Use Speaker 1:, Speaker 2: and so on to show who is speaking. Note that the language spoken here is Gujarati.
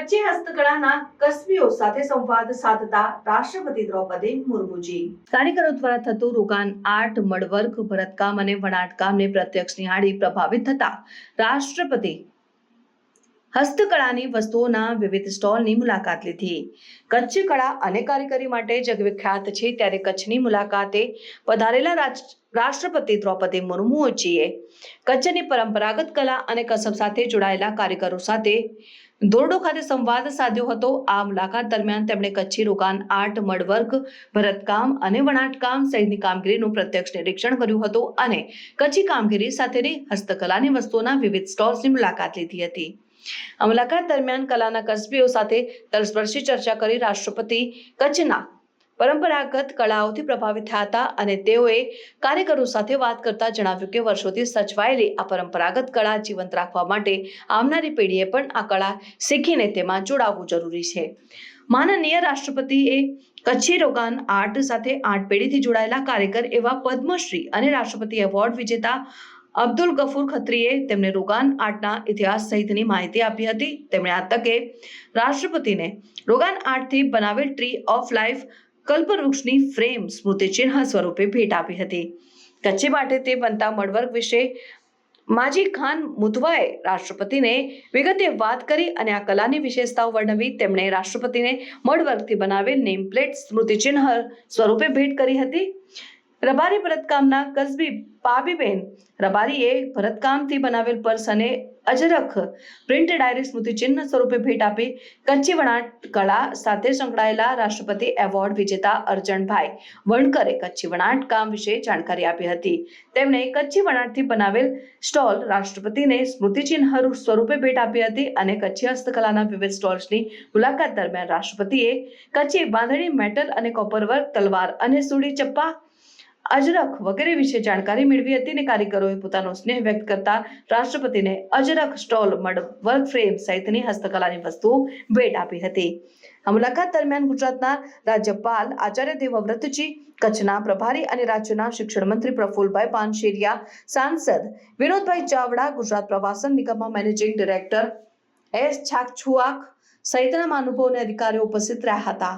Speaker 1: કચ્છી હસ્તકળાના કસબીઓ સાથે સંવાદ સાધતા રાષ્ટ્રપતિ દ્રૌપદી મુર્મુજી. કાર્યકરો દ્વારા થતું રોકાણ, આર્ટ, મડવર્ક, ભરતકામ અને વણાટકામને પ્રત્યક્ષ નિહાળી પ્રભાવિત થતા રાષ્ટ્રપતિ હસ્તકળાની વસ્તુઓના વિવિધ સ્ટોલની મુલાકાત લીધી. કચ્છ કળા અને કારીગરી માટે જગવિખ્યાત છે ત્યારે કચ્છની મુલાકાતે પધારેલા રાષ્ટ્રપતિ દ્રૌપદી મુર્મુજીએ કચ્છની પરંપરાગત કલા અને કસબ સાથે જોડાયેલા કારીગરો સાથે દોરડો ખાતે સંવાદ સાધ્યો હતો. આ મુલાકાત દરમિયાન તેમણે કચ્છી રોકાણ, આર્ટ મડવર્ક ભરતકામ અને વણાટકામ સહિતની કામગીરીનું પ્રત્યક્ષ નિરીક્ષણ કર્યું હતું અને કચ્છી કામગીરી સાથેની હસ્તકલાની વસ્તુઓના વિવિધ સ્ટોલ્સની મુલાકાત લીધી હતી. આ મુલાકાત દરમિયાન કલાના કસબીઓ સાથે તલસ્પર્શી ચર્ચા કરી રાષ્ટ્રપતિ કચ્છના પરંપરાગત કળાઓથી પ્રભાવિત થયા હતા અને તેઓએ કાર્યકરો સાથે વાત કરતા જણાવ્યું કે વર્ષોથી સચવાયેલી આ પરંપરાગત કળા જીવંત રાખવા માટે આવનારી પેઢીએ પણ આ કળા શીખીને તેમાં જોડાવવું જરૂરી છે. માનનીય રાષ્ટ્રપતિએ કચ્છી રોગાન આર્ટ સાથે આઠ પેઢીથી જોડાયેલા કાર્યકર એવા પદ્મશ્રી અને રાષ્ટ્રપતિ એવોર્ડ વિજેતા અબ્દુલ ગફુર ખત્રીએ તેમને રોગાન આર્ટના ઇતિહાસ સહિતની માહિતી આપી હતી. તેમણે આ તકે રાષ્ટ્રપતિને રોગાન આર્ટથી બનાવેલ ટ્રી ઓફ લાઈફ કલ્પવૃક્ષની ફ્રેમ સ્મૃતિચિહ્ન સ્વરૂપે ભેટ આપી હતી. કચ્છી માટે તે બનતા મળવર્ગ વિશે માજી ખાન મુતવાએ રાષ્ટ્રપતિને વિગતે વાત કરી અને આ કલાની વિશેષતાઓ વર્ણવી તેમણે રાષ્ટ્રપતિને મડવર્ગથી બનાવેલ નેમપ્લેટ સ્મૃતિચિહ્ન સ્વરૂપે ભેટ કરી હતી. રબારી ભરતકામના કસબી પાબીબેન રબારીએ ભરતકામથી બનાવેલ પર્સ અને અજરખ પ્રિન્ટ ડાયરી સ્મૃતિચિહ્ન સ્વરૂપે ભેટ આપી કચ્છી વણાટ કળા સાથે સંકળાયેલા રાષ્ટ્રપતિ એવોર્ડ વિજેતા અર્જણભાઈ વણકરે કચ્છી વણાટ કામ વિશે જાણકારી આપી હતી. તેમણે કચ્છી વણાટથી બનાવેલ સ્ટોલ રાષ્ટ્રપતિને સ્મૃતિચિહ્ન સ્વરૂપે ભેટ આપી હતી અને કચ્છી હસ્તકલાના વિવિધ સ્ટોલ્સની મુલાકાત દરમિયાન રાષ્ટ્રપતિએ કચ્છી બાંધણી મેટલ અને કોપર વર્ક, તલવાર અને સુડી ચપ્પા અજરખ વગેરે વિશે જાણકારી મેળવી હતી અને કારીગરોએ પોતાનો સ્નેહ વ્યક્ત કરતા રાષ્ટ્રપતિને Ajrakh stall mud work frame સહિતની હસ્તકલાની વસ્તુઓ ભેટ આપી હતી. આ મુલાકાત દરમિયાન ગુજરાતના રાજ્યપાલ આચાર્ય દેવવ્રતજી, કચ્છના પ્રભારી અને રાજ્યના શિક્ષણ મંત્રી પ્રફુલભાઈ પાનશેરિયા, સાંસદ વિનોદભાઈ ચાવડા, ગુજરાત પ્રવાસન નિગમમાં મેનેજિંગ ડિરેક્ટર એસ છાકછુઆક સહિતના મહાનુભાવો અને અધિકારીઓ ઉપસ્થિત રહ્યા હતા.